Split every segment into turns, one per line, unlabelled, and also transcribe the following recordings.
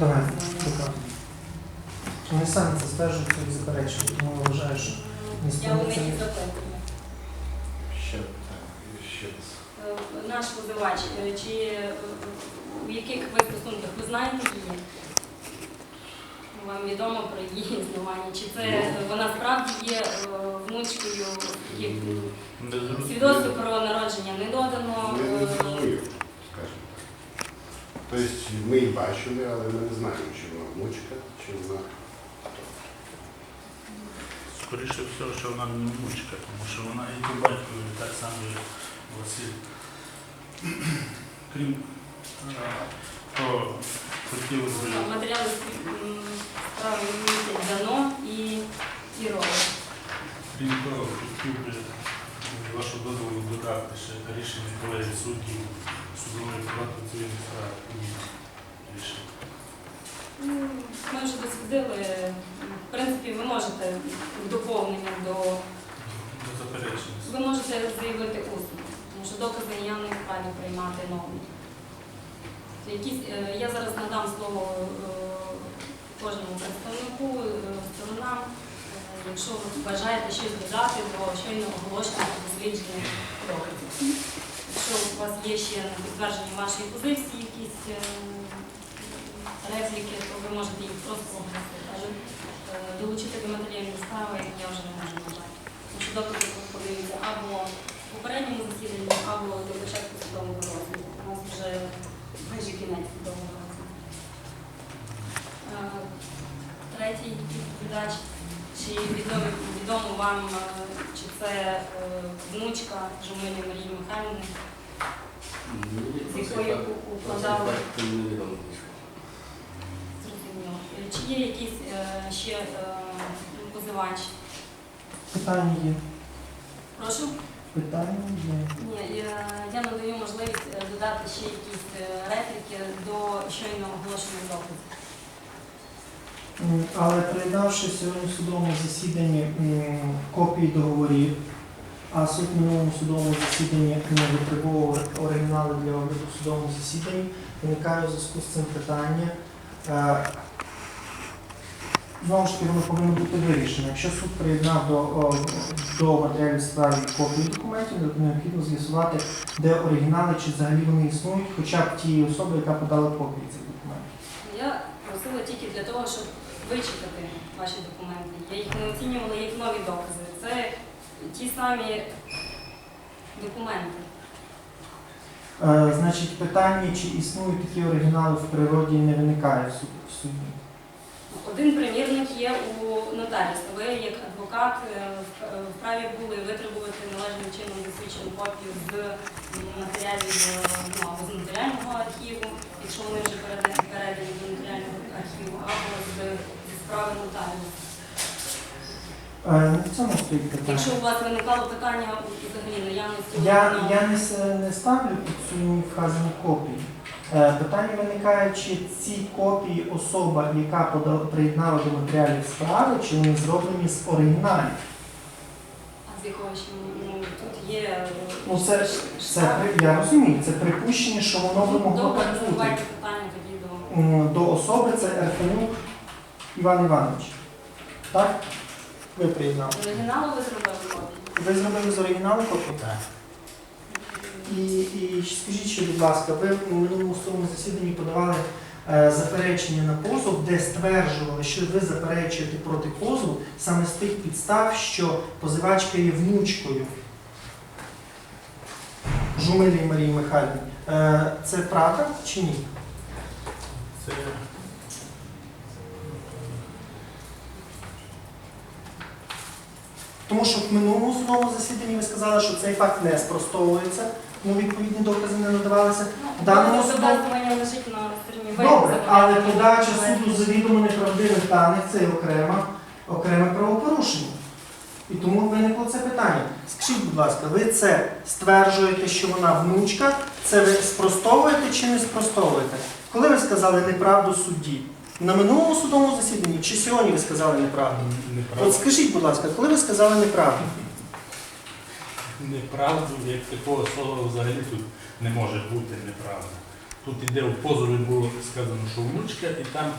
Давай, цікаво. Вони самі це стверджують і заперечують, тому я вважаю, що не
Я у
це-
них запитую.
Ще питання, ще раз.
Е, Наш позивач, е, чи е, у яких ви стосунках ви знаєте її? Вам відомо про її існування? Чи це е, вона справді є е, внучкою?
Не.
Свідоцтво про народження не додано.
Ми не
е,
так. Тобто ми її бачили, але ми не знаємо, чи вона внучка, чи вона хто.
Скоріше всього, що вона не внучка, тому що вона і по батькові так само, як Василь. Крім е, того, хотілося б.
Матеріали справи дано і, і робить.
Крім того, хотів би з вашого дозволу додати ще рішення колегії суддів судової палати цивільних справ і рішення.
Ну, Ми вже дослідили. В принципі, ви можете в доповнення до
До заперечення.
ви можете заявити усно, тому що докази я не вправі приймати нові. Якісь, е, я зараз надам слово е, кожному представнику, е, сторонам, е, якщо ви бажаєте щось додати до щойно оголошених досліджених доказів. Якщо у вас є ще на вашої позиції якісь е, репліки, то ви можете їх просто оголосити. Е, долучити до матеріальної справи я вже не можу нажати. Тому що докази подаються або в попередньому засіданні, або до початку судового розгляду. У нас вже майже кінець судового розгляду. Е, Третій відповідач. Чи відомо, відомо вам, це е, внучка Жумилі Марії Михайлівни, з якою у- укладали зрозуміло. Чи є якісь е, ще е, позивач?
Питання є.
Прошу.
Питання є.
Ні, я, надаю можливість додати ще якісь репліки до щойно оголошених доказів.
Але приєднавши сьогодні в судовому засіданні копії договорів, а суд минулому судовому засіданні не витребував оригінали для огляду в судовому засіданні, виникає у зв'язку з цим питання. Е, Знову ж таки, воно повинно бути вирішено. Якщо суд приєднав до, до матеріалів справи копії документів, то необхідно з'ясувати, де оригінали, чи взагалі вони існують, хоча б тієї особи, яка подала копії цих документів.
Я просила тільки для того, щоб вичитати ваші документи. Я їх не оцінювала як нові докази. Це ті самі документи.
Е, Значить, питання, чи існують такі оригінали в природі, не виникає в суд- в суді.
Один примірник є у нотаріуса. Ви, як адвокат, е, в- е, вправі були витребувати належним чином засвідчену копію з матеріалів е, ну, або з матеріального архіву, якщо вони вже передані передані до матеріального архіву, або з, справи нотаріуса.
Е, На цьому стоїть питання.
Якщо у вас виникало питання взагалі наявності
Я,
оригіналу,
я не, не ставлю під сумнів вказані копії. Е, Питання виникає, чи ці копії особа, яка приєднала до матеріалів справи, чи вони зроблені з оригіналів.
а з якого ще ну, тут є е,
Ну, це, це при- я розумію, це припущення, що воно би могло так бути.
питання тоді до
До особи це Ерфанюк Іван Іванович. Так? Ви приєднали.
оригіналу ви зробили копію.
Ви зробили з оригіналу копію?
Так.
І, і скажіть ще, будь ласка, ви в минулому судовому засіданні подавали е, заперечення на позов, де стверджували, що ви заперечуєте проти позову саме з тих підстав, що позивачка є внучкою Жумилі Марії Михайлівни. Е, це правда чи ні?
Це
Тому що в минулому судовому засіданні ви сказали, що цей факт не спростовується, тому відповідні докази не надавалися. В даному
Ну,
суду-
доказування лежить на стороні.
Добре, але подача суду завідомо неправдивих даних це окрема, окреме правопорушення. І тому виникло це питання. Скажіть, будь ласка, ви це стверджуєте, що вона внучка, це ви спростовуєте чи не спростовуєте? Коли ви сказали неправду судді? На минулому судовому засіданні чи сьогодні ви сказали неправду? От скажіть, будь ласка, коли ви сказали неправду?
Неправду, як такого слова взагалі тут не може бути неправда. тут іде в позові було сказано, що внучка, і там,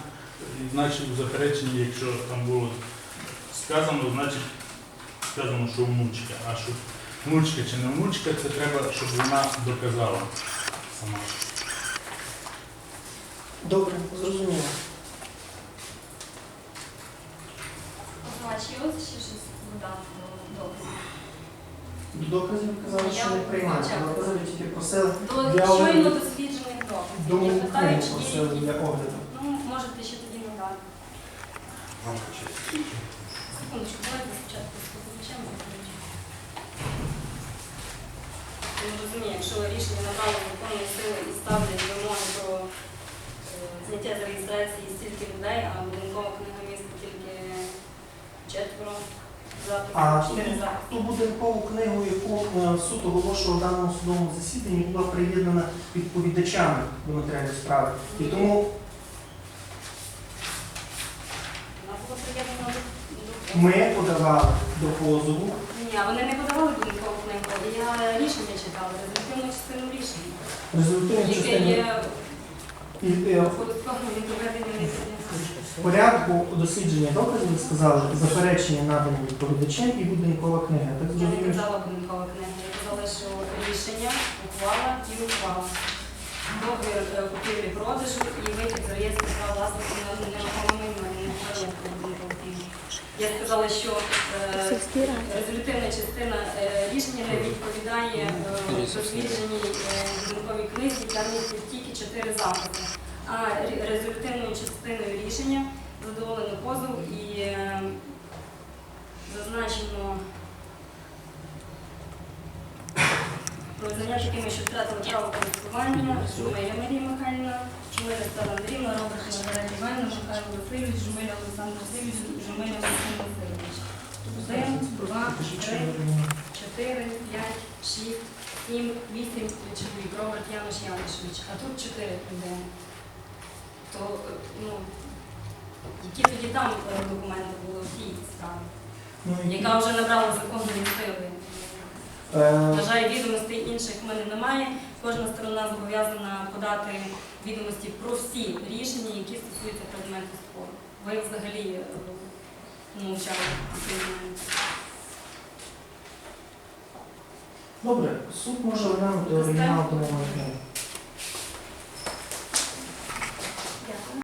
значить, в запереченні, якщо там було сказано, значить сказано, що внучка. А що внучка чи не внучка, це треба, щоб вона доказала сама.
Добре, зрозуміло.
А чи ось ще щось додати до доказів?
До доказів казали, що не приймають. Докази тільки просили
До
Я
щойно
вам-
досліджених доказів.
до
Я питаю,
книгу
чи є
просили
якісь.
для огляду.
Ну, можете ще тоді надати.
Вам честь.
А
ту будинкову книгу, яку е, суд оголошував в даному судовому засіданні, була приєднана відповідачами до матеріалів справи. І тому ми подавали до позову.
Ні, вони не подавали будинкову книгу. Я рішення читала, результативну частину рішення,
Результативні
яке
частини
є
і, в порядку дослідження доказів сказали заперечення надані відповідачем і будинкова книга. Так
Я не
зрозуміло?
казала будинкова книга, я казала, що рішення, ухвала і ухвала. Договір е, купівлі продажу і витяг з реєстру права власності на нерухоме майно, я сказала, що е, резолютивна частина е, рішення не відповідає е, дослідженій е, будинковій книзі, там є тільки чотири записи. А ре- резолютивною частиною рішення задоволено позов і е, зазначено про визнання такими, що втратили право користування, Жумеля Марія Михайлівна, Жумеля Стала Андріївна, Робert Маргарита Іванівна, Михайло Васильович, Жумеля Олександр Васильович, Жумеля Олександр Васильович. Один, два, три, чотири, п'ять, шість, сім, вісім чоловік, Роберт Януш Янушевич, а тут чотири людини. То, е, ну, які тоді там е, документи були в тій справі,
Ну,
яка вже набрала законної сили.
Е,
На жаль, відомостей інших в мене немає. Кожна сторона зобов'язана подати відомості про всі рішення, які стосуються предмету спору. Ви взагалі е, мовчали. в цей момент.
Добре, суд може оглянути оригінал до книги.